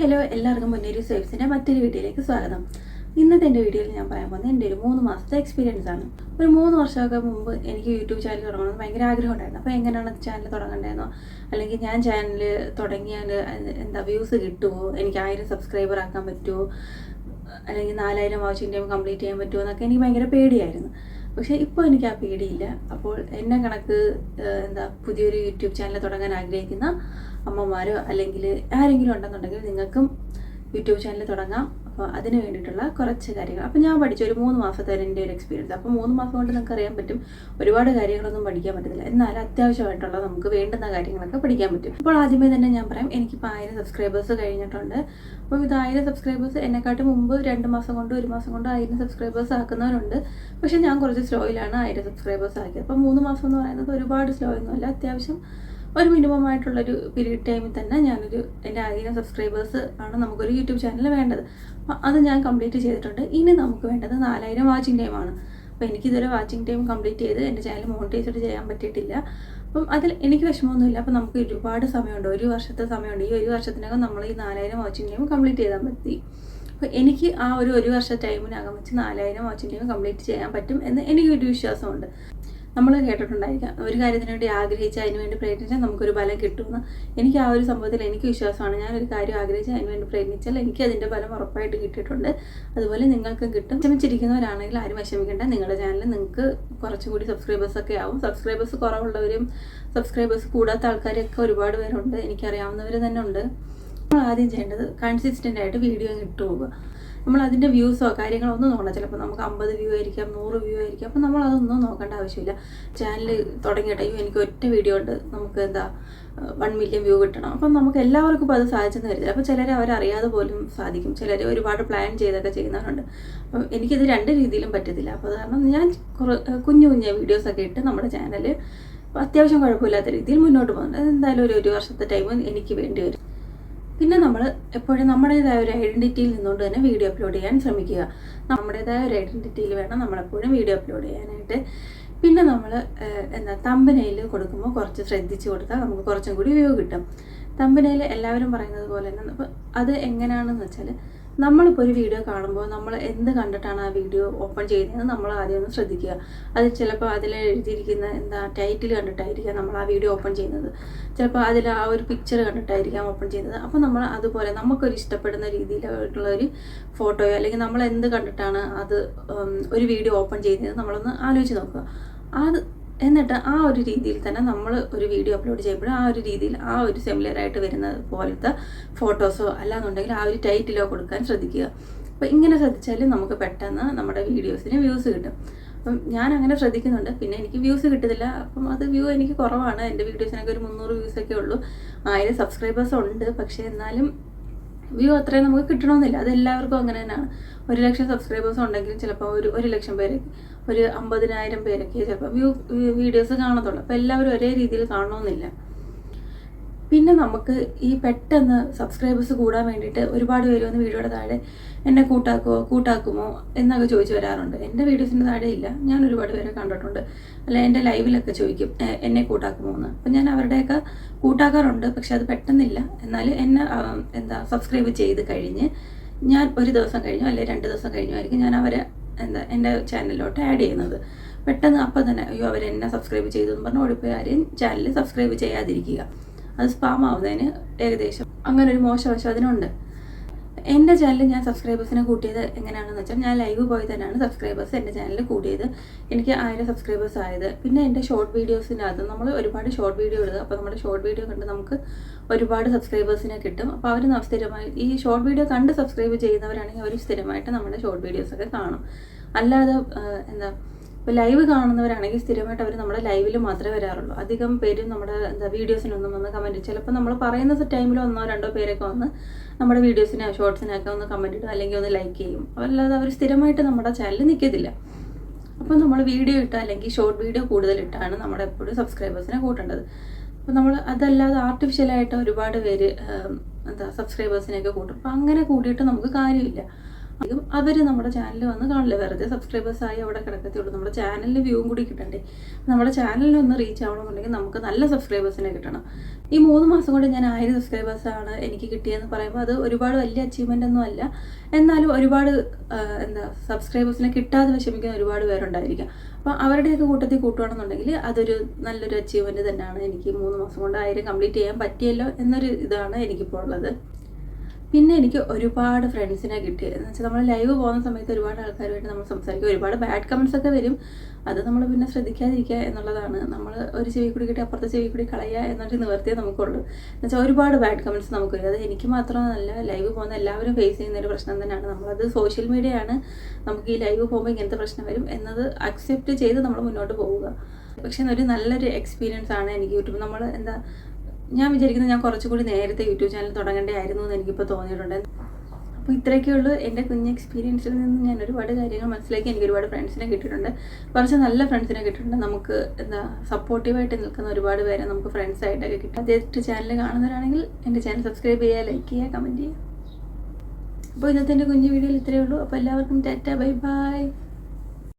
Hello എല്ലാവർക്കും മുന്നേരി സേവ്സിന്റെ മറ്റൊരു വീഡിയോയിലേക്ക് സ്വാഗതം. ഇന്നത്തെ എന്റെ വീഡിയോയിൽ ഞാൻ പറയാൻ പോകുന്നത് എന്റെ ഒരു മൂന്ന് മാസത്തെ എക്സ്പീരിയൻസ് ആണ്. ഒരു മൂന്ന് വർഷമൊക്കെ മുമ്പ് എനിക്ക് യൂട്യൂബ് ചാനൽ തുടങ്ങണമെന്ന് ഭയങ്കര ആഗ്രഹം ഉണ്ടായിരുന്നു. അപ്പോൾ എങ്ങനെയാണ് ചാനൽ തുടങ്ങേണ്ടതെന്നോ അല്ലെങ്കിൽ ഞാൻ ചാനൽ തുടങ്ങിയാൽ എന്താ വ്യൂസ് കിട്ടുമോ? എനിക്ക് ആയിരം സബ്സ്ക്രൈബർ ആക്കാൻ പറ്റുമോ? അല്ലെങ്കിൽ നാലായിരം വാച്ചിങ് ടൈം കംപ്ലീറ്റ് ചെയ്യാൻ പറ്റുമോ എന്നൊക്കെ എനിക്ക് ഭയങ്കര പേടിയായിരുന്നു. പക്ഷേ ഇപ്പോൾ എനിക്ക് ആ പേടിയില്ല. അപ്പോൾ എന്നെ കണക്ക് എന്താ പുതിയൊരു യൂട്യൂബ് ചാനൽ തുടങ്ങാൻ ആഗ്രഹിക്കുന്ന അമ്മമാരോ അല്ലെങ്കിൽ ആരെങ്കിലും ഉണ്ടെന്നുണ്ടെങ്കിൽ നിങ്ങൾക്കും യൂട്യൂബ് ചാനൽ തുടങ്ങാം. അപ്പോൾ അതിന് വേണ്ടിയിട്ടുള്ള കുറച്ച് കാര്യങ്ങൾ. അപ്പോൾ ഞാൻ പഠിച്ച ഒരു മൂന്ന് മാസത്തെ എന്റെ ഒരു എക്സ്പീരിയൻസ് അപ്പോൾ മൂന്ന് മാസം കൊണ്ട് നിങ്ങൾക്ക് അറിയാൻ പറ്റും ഒരുപാട് കാര്യങ്ങളൊന്നും പഠിക്കാൻ പറ്റില്ല എന്നാൽ അത്യാവശ്യമായിട്ടുള്ള നമുക്ക് വേണ്ടുന്ന കാര്യങ്ങളൊക്കെ പഠിക്കാൻ പറ്റും. ഇപ്പോൾ ആദ്യമേ തന്നെ ഞാൻ പറയാം എനിക്കിപ്പോൾ ആയിരം സബ്സ്ക്രൈബേഴ്സ് കഴിഞ്ഞിട്ടുണ്ട്. അപ്പോൾ ഇത് ആയിരം സബ്സ്ക്രൈബേഴ്സ് എന്നെക്കാട്ടും മുമ്പ് രണ്ട് മാസം കൊണ്ട് ഒരു മാസം കൊണ്ട് ആയിരം സബ്സ്ക്രൈബേഴ്സ് ആക്കുന്നവരുണ്ട്. പക്ഷേ ഞാൻ കുറച്ച് സ്ലോയിലാണ് ആയിരം സബ്സ്ക്രൈബേഴ്സ് ആക്കിയത്. അപ്പോൾ മൂന്ന് മാസം എന്ന് പറയുന്നത് ഒരുപാട് സ്ലോ ഒന്നുമല്ല അത്യാവശ്യം ഒരു മിനിമം ആയിട്ടുള്ളൊരു പീരീഡ് ടൈമിൽ തന്നെ ഞാനൊരു എന്റെ ആയിരം സബ്സ്ക്രൈബേഴ്സ് ആണ് നമുക്കൊരു യൂട്യൂബ് ചാനൽ വേണ്ടത്. അത് ഞാൻ കംപ്ലീറ്റ് ചെയ്തിട്ടുണ്ട്. ഇനി നമുക്ക് വേണ്ടത് നാലായിരം വാച്ചിങ് ടൈമാണ് അപ്പോൾ എനിക്കിതുവരെ വാച്ചിങ് ടൈം കംപ്ലീറ്റ് ചെയ്ത് എന്റെ ചാനൽ മോണിറ്റൈസ്ഡ് ചെയ്യാൻ പറ്റിയിട്ടില്ല. അപ്പം അതിൽ എനിക്ക് വിഷമമൊന്നുമില്ല. അപ്പം നമുക്ക് ഒരുപാട് സമയമുണ്ട്. ഒരു വർഷത്തെ സമയമുണ്ട്. ഈ ഒരു വർഷത്തിനകം നമ്മൾ ഈ നാലായിരം വാച്ചിങ് ടൈം കംപ്ലീറ്റ് ചെയ്താൽ മതി. അപ്പോൾ എനിക്ക് ആ ഒരു ഒരു വർഷ ടൈമിനകം വെച്ച് നാലായിരം വാച്ചിങ് ടൈം കംപ്ലീറ്റ് ചെയ്യാൻ പറ്റും എന്ന് എനിക്കൊരു വിശ്വാസമുണ്ട്. നമ്മൾ കേട്ടിട്ടുണ്ടായിരിക്കാം. ഒരു കാര്യത്തിന് വേണ്ടി ആഗ്രഹിച്ച് അതിന് വേണ്ടി പ്രയത്നിച്ചാൽ നമുക്കൊരു ഫലം കിട്ടുമെന്ന്. എനിക്ക് ആ ഒരു സംഭവത്തിൽ എനിക്ക് വിശ്വാസമാണ്. ഞാൻ ഒരു കാര്യം ആഗ്രഹിച്ച് അതിന് വേണ്ടി പ്രയത്നിച്ചാൽ എനിക്ക് അതിന്റെ ഫലം ഉറപ്പായിട്ട് കിട്ടിയിട്ടുണ്ട്. അതുപോലെ നിങ്ങൾക്ക് കിട്ടും. ശ്രമിച്ചിരിക്കുന്നവരാണെങ്കിൽ ആരും വിഷമിക്കേണ്ട. നിങ്ങളുടെ ചാനൽ നിങ്ങൾക്ക് കുറച്ചുകൂടി സബ്സ്ക്രൈബേഴ്സ് ഒക്കെ ആവും. സബ്സ്ക്രൈബേഴ്സ് കുറവുള്ളവരും സബ്സ്ക്രൈബേഴ്സ് കൂടാത്ത ആൾക്കാരൊക്കെ ഒരുപാട് പേരുണ്ട്. എനിക്കറിയാവുന്നവർ തന്നെ ഉണ്ട്. നമ്മൾ ആദ്യം ചെയ്യേണ്ടത് കൺസിസ്റ്റന്റ് ആയിട്ട് വീഡിയോ ഇട്ടു പോവുക. നമ്മൾ അതിന്റെ വ്യൂസോ കാര്യങ്ങളോ ഒന്നും നോക്കണം ചിലപ്പോൾ നമുക്ക് അമ്പത് വ്യൂ ആയിരിക്കാം നൂറ് വ്യൂ ആയിരിക്കാം. അപ്പോൾ നമ്മൾ അതൊന്നും നോക്കേണ്ട ആവശ്യമില്ല. ചാനൽ തുടങ്ങിയിട്ട് അയ്യോ എനിക്ക് ഒറ്റ വീഡിയോ ഉണ്ട്. നമുക്ക് എന്താ വൺ മില്യൺ വ്യൂ കിട്ടണം. അപ്പം നമുക്ക് എല്ലാവർക്കും ഇപ്പോൾ അത് സാധിച്ചെന്ന് കരുതില്ല. അപ്പോൾ ചിലർ അവരറിയാതെ പോലും സാധിക്കും. ചിലർ ഒരുപാട് പ്ലാൻ ചെയ്തൊക്കെ ചെയ്യുന്നവരുണ്ട്. അപ്പം എനിക്കിത് രണ്ട് രീതിയിലും പറ്റത്തില്ല. അപ്പോൾ കാരണം ഞാൻ കുറേ കുഞ്ഞു കുഞ്ഞു വീഡിയോസൊക്കെ ഇട്ട് നമ്മുടെ ചാനൽ അത്യാവശ്യം കുഴപ്പമില്ലാത്ത രീതിയിൽ മുന്നോട്ട് പോകുന്നുണ്ട്. എന്തായാലും ഒരു ഒരു വർഷത്തെ ടൈം എനിക്ക് വേണ്ടി വരും. പിന്നെ നമ്മൾ എപ്പോഴും നമ്മുടേതായ ഒരു ഐഡന്റിറ്റിയിൽ നിന്നുകൊണ്ട് തന്നെ വീഡിയോ അപ്ലോഡ് ചെയ്യാൻ ശ്രമിക്കുക. നമ്മുടേതായ ഒരു ഐഡന്റിറ്റിയിൽ വേണം നമ്മളെപ്പോഴും വീഡിയോ അപ്ലോഡ് ചെയ്യാനായിട്ട്. പിന്നെ നമ്മൾ എന്താ തമ്പനയിൽ കൊടുക്കുമ്പോൾ കുറച്ച് ശ്രദ്ധിച്ചു കൊടുത്താൽ നമുക്ക് കുറച്ചും കൂടി വ്യൂ കിട്ടും. തമ്പനയിൽ എല്ലാവരും പറയുന്നത് പോലെ തന്നെ അത് എങ്ങനെയാണെന്ന് വെച്ചാൽ നമ്മളിപ്പോൾ ഒരു വീഡിയോ കാണുമ്പോൾ നമ്മൾ എന്ത് കണ്ടിട്ടാണ് ആ വീഡിയോ ഓപ്പൺ ചെയ്യുന്നത് നമ്മൾ ആദ്യം ഒന്ന് ശ്രദ്ധിക്കുക. അത് ചിലപ്പോൾ അതിൽ എഴുതിയിരിക്കുന്ന എന്താ ടൈറ്റിൽ കണ്ടിട്ടായിരിക്കാം നമ്മൾ ആ വീഡിയോ ഓപ്പൺ ചെയ്യുന്നത്. ചിലപ്പോൾ അതിൽ ആ ഒരു പിക്ചർ കണ്ടിട്ടായിരിക്കാം ഓപ്പൺ ചെയ്യുന്നത്. അപ്പോൾ നമ്മൾ അതുപോലെ നമുക്കൊരു ഇഷ്ടപ്പെടുന്ന രീതിയിലുള്ള ഒരു ഫോട്ടോയോ അല്ലെങ്കിൽ നമ്മൾ എന്ത് കണ്ടിട്ടാണ് അത് ഒരു വീഡിയോ ഓപ്പൺ ചെയ്യുന്നത് നമ്മളൊന്ന് ആലോചിച്ച് നോക്കുക. അത് എന്നിട്ട് ആ ഒരു രീതിയിൽ തന്നെ നമ്മൾ ഒരു വീഡിയോ അപ്ലോഡ് ചെയ്യുമ്പോൾ ആ ഒരു രീതിയിൽ ആ ഒരു സിമിലർ ആയിട്ട് വരുന്ന പോലത്തെ ഫോട്ടോസോ അല്ലാന്നുണ്ടെങ്കിൽ ആ ഒരു ടൈറ്റിലോ കൊടുക്കാൻ ശ്രദ്ധിക്കുക. അപ്പോൾ ഇങ്ങനെ ശ്രദ്ധിച്ചാൽ നമുക്ക് പെട്ടെന്ന് നമ്മുടെ വീഡിയോസിന് വ്യൂസ് കിട്ടും. അപ്പം ഞാൻ അങ്ങനെ ശ്രദ്ധിക്കുന്നുണ്ട്. പിന്നെ എനിക്ക് വ്യൂസ് കിട്ടുന്നില്ല. അപ്പം അത് വ്യൂ എനിക്ക് കുറവാണ്. എന്റെ വീഡിയോസിനൊക്കെ ഒരു മുന്നൂറ് വ്യൂസൊക്കെ ഉള്ളൂ. ആയിരം സബ്സ്ക്രൈബേഴ്സ് ഉണ്ട്. പക്ഷേ എന്നാലും വ്യൂ അത്രയും നമുക്ക് കിട്ടണമെന്നില്ല അത് എല്ലാവർക്കും അങ്ങനെ തന്നെയാണ്. ഒരു ലക്ഷം സബ്സ്ക്രൈബേഴ്സ് ഉണ്ടെങ്കിൽ ചിലപ്പോൾ ഒരു ഒരു ലക്ഷം പേര് ഒരു അമ്പതിനായിരം പേരൊക്കെ ചിലപ്പോൾ വ്യൂ വീഡിയോസ് കാണത്തുള്ളൂ. അപ്പോൾ എല്ലാവരും ഒരേ രീതിയിൽ കാണണമെന്നില്ല പിന്നെ നമുക്ക് ഈ പെട്ടെന്ന് സബ്സ്ക്രൈബേഴ്സ് കൂടാൻ വേണ്ടിയിട്ട് ഒരുപാട് പേര് വന്ന് വീഡിയോയുടെ താഴെ എന്നെ കൂട്ടാക്കുമോ കൂട്ടാക്കുമോ എന്നൊക്കെ ചോദിച്ചു വരാറുണ്ട്. എന്റെ വീഡിയോസിന്റെ താഴെ ഇല്ല. ഞാൻ ഒരുപാട് പേരെ കണ്ടിട്ടുണ്ട്. അല്ല എന്റെ ലൈവിലൊക്കെ ചോദിക്കും എന്നെ കൂട്ടാക്കുമോ എന്ന്? അപ്പം ഞാൻ അവരുടെയൊക്കെ കൂട്ടാക്കാറുണ്ട്. പക്ഷെ അത് പെട്ടെന്നില്ല. എന്നാൽ എന്നെ എന്താ സബ്സ്ക്രൈബ് ചെയ്ത് കഴിഞ്ഞ് ഞാൻ ഒരു ദിവസം കഴിഞ്ഞോ അല്ലെങ്കിൽ രണ്ട് ദിവസം കഴിഞ്ഞോ ആയിരിക്കും ഞാൻ അവരെ എന്താ എന്റെ ചാനലിലോട്ട് ആഡ് ചെയ്യുന്നത്. പെട്ടെന്ന് അപ്പം തന്നെ അയ്യോ അവരെന്നെ സബ്സ്ക്രൈബ് ചെയ്തു എന്ന് പറഞ്ഞാൽ ഓടിപ്പോയി ആരെയും ചാനൽ സബ്സ്ക്രൈബ് ചെയ്യാതിരിക്കുക. അത് സ്പാം ആവുന്നതിന് ഏകദേശം അങ്ങനെ ഒരു മോശവശം അതിനുണ്ട് എന്റെ ചാനൽ ഞാൻ സബ്സ്ക്രൈബേഴ്സിനെ കൂട്ടിയത് എങ്ങനെയാണെന്ന് വെച്ചാൽ ഞാൻ ലൈവ് പോയി തന്നെയാണ് സബ്സ്ക്രൈബേഴ്സ് എന്റെ ചാനലിൽ കൂട്ടിയത്. എനിക്ക് ആയിരം സബ്സ്ക്രൈബേഴ്സ് ആയത്. പിന്നെ എന്റെ ഷോർട്ട് വീഡിയോസിനകത്ത് നമ്മൾ ഒരുപാട് ഷോർട്ട് വീഡിയോ ഇടുക. അപ്പോൾ നമ്മുടെ ഷോർട്ട് വീഡിയോ കണ്ട് നമുക്ക് ഒരുപാട് സബ്സ്ക്രൈബേഴ്സിനെ കിട്ടും. അപ്പോൾ അവർ സ്ഥിരമായി ഈ ഷോർട്ട് വീഡിയോ കണ്ട് സബ്സ്ക്രൈബ് ചെയ്യുന്നവരാണെങ്കിൽ അവർ സ്ഥിരമായിട്ട് നമ്മുടെ ഷോർട്ട് വീഡിയോസൊക്കെ കാണും. അല്ലാതെ എന്താ ഇപ്പോൾ ലൈവ് കാണുന്നവരാണെങ്കിൽ സ്ഥിരമായിട്ട് അവർ നമ്മുടെ ലൈവിൽ മാത്രമേ വരാറുള്ളൂ. അധികം പേരും നമ്മുടെ എന്താ വീഡിയോസിനൊന്നും വന്ന് കമന്റ് ചിലപ്പോൾ നമ്മൾ പറയുന്ന ടൈമിൽ ഒന്നോ രണ്ടോ പേരൊക്കെ വന്ന് നമ്മുടെ വീഡിയോസിനെ ഷോർട്സിനൊക്കെ ഒന്ന് കമന്റ് ഇടും അല്ലെങ്കിൽ ഒന്ന് ലൈക്ക് ചെയ്യും. അല്ലാതെ അവർ സ്ഥിരമായിട്ട് നമ്മുടെ ചാനൽ നിൽക്കത്തില്ല അപ്പോൾ നമ്മൾ വീഡിയോ ഇട്ട അല്ലെങ്കിൽ ഷോർട്ട് വീഡിയോ കൂടുതൽ ഇട്ടാണ് നമ്മുടെ എപ്പോഴും സബ്സ്ക്രൈബേഴ്സിനെ കൂട്ടേണ്ടത്. അപ്പോൾ നമ്മൾ അതല്ലാതെ ആർട്ടിഫിഷ്യലായിട്ട് ഒരുപാട് പേര് എന്താ സബ്സ്ക്രൈബേഴ്സിനെയൊക്കെ കൂട്ടും. അപ്പോൾ അങ്ങനെ കൂടിയിട്ട് നമുക്ക് കാര്യമില്ല. അധികം അവർ നമ്മുടെ ചാനൽ വന്ന് കാണില്ല. വെറുതെ സബ്സ്ക്രൈബേഴ്സ് ആയി അവിടെ കിടക്കത്തുള്ളൂ നമ്മുടെ ചാനലിന് വ്യൂവും കൂടി കിട്ടണ്ടേ? നമ്മുടെ ചാനലിന് ഒന്ന് റീച്ച് ആവണമെന്നുണ്ടെങ്കിൽ നമുക്ക് നല്ല സബ്സ്ക്രൈബേഴ്സിനെ കിട്ടണം. ഈ മൂന്ന് മാസം കൊണ്ട് ഞാൻ ആയിരം സബ്സ്ക്രൈബേഴ്സാണ് എനിക്ക് കിട്ടിയതെന്ന് പറയുമ്പോൾ അത് ഒരുപാട് വലിയ അച്ചീവ്മെന്റ് ഒന്നും അല്ല. എന്നാലും ഒരുപാട് എന്താ സബ്സ്ക്രൈബേഴ്സിനെ കിട്ടാതെ വിഷമിക്കുന്ന ഒരുപാട് പേരുണ്ടായിരിക്കാം. അപ്പോൾ അവരുടെയൊക്കെ കൂട്ടത്തിൽ കൂട്ടുകയാണെന്നുണ്ടെങ്കിൽ അതൊരു നല്ലൊരു അച്ചീവ്മെന്റ് തന്നെയാണ്. എനിക്ക് മൂന്ന് മാസം കൊണ്ട് ആയിരം കംപ്ലീറ്റ് ചെയ്യാൻ പറ്റിയല്ലോ എന്നൊരു ഇതാണ് എനിക്കിപ്പോൾ ഉള്ളത്. പിന്നെ എനിക്ക് ഒരുപാട് ഫ്രണ്ട്സിനെ കിട്ടി. എന്ന് വെച്ചാൽ നമ്മൾ ലൈവ് പോകുന്ന സമയത്ത് ഒരുപാട് ആൾക്കാരുമായിട്ട് നമ്മൾ സംസാരിക്കും. ഒരുപാട് ബാഡ് കമൻസ് ഒക്കെ വരും. അത് നമ്മൾ പിന്നെ ശ്രദ്ധിക്കാതിരിക്കുക എന്നുള്ളതാണ്. നമ്മൾ ഒരു ചെവി കൂടി കിട്ടി അപ്പുറത്തെ ചെവി കൂടി കളയുക എന്നൊരു നിവർത്തിയേ നമുക്കുള്ളൂ. എന്ന് വെച്ചാൽ ഒരുപാട് ബാഡ് കമൻസ് നമുക്ക് വരും അത് എനിക്ക് മാത്രമല്ല ലൈവ് പോകുന്ന എല്ലാവരും ഫേസ് ചെയ്യുന്ന ഒരു പ്രശ്നം തന്നെയാണ്. നമ്മളത് സോഷ്യൽ മീഡിയയാണ് നമുക്ക് ഈ ലൈവ് പോകുമ്പോൾ ഇങ്ങനത്തെ പ്രശ്നം വരും എന്നത് അക്സെപ്റ്റ് ചെയ്ത് നമ്മൾ മുന്നോട്ട് പോവുക. പക്ഷേ ഒരു നല്ലൊരു എക്സ്പീരിയൻസ് ആണ് എനിക്ക് യൂട്യൂബ് നമ്മൾ എന്താ ഞാൻ വിചാരിക്കുന്നത് ഞാൻ കുറച്ചുകൂടി നേരത്തെ യൂട്യൂബ് ചാനൽ തുടങ്ങേണ്ടതായിരുന്നു എന്ന് എനിക്കിപ്പോൾ തോന്നിയിട്ടുണ്ട്. അപ്പോൾ ഇത്രയൊക്കെ ഉള്ളൂ എന്റെ കുഞ്ഞ് എക്സ്പീരിയൻസിൽ നിന്ന് ഞാൻ ഒരുപാട് കാര്യങ്ങൾ മനസ്സിലാക്കി എനിക്ക് ഒരുപാട് ഫ്രണ്ട്സിനെ കിട്ടിയിട്ടുണ്ട്. കുറച്ച് നല്ല ഫ്രണ്ട്സിനെ കിട്ടിയിട്ടുണ്ട്. നമുക്ക് എന്താ സപ്പോർട്ടീവായിട്ട് നിൽക്കുന്ന ഒരുപാട് പേരെ നമുക്ക് ഫ്രണ്ട്സ് ആയിട്ടൊക്കെ കിട്ടും. അതേറ്റ് ചാനൽ കാണുന്നവരാണെങ്കിൽ എന്റെ ചാനൽ സബ്സ്ക്രൈബ് ചെയ്യുക ലൈക്ക് ചെയ്യുക കമന്റ് ചെയ്യുക. അപ്പോൾ ഇന്നത്തെ എന്റെ കുഞ്ഞു വീഡിയോയിൽ ഇത്രയേ ഉള്ളൂ. അപ്പോൾ എല്ലാവർക്കും ടാറ്റ ബൈ ബൈ.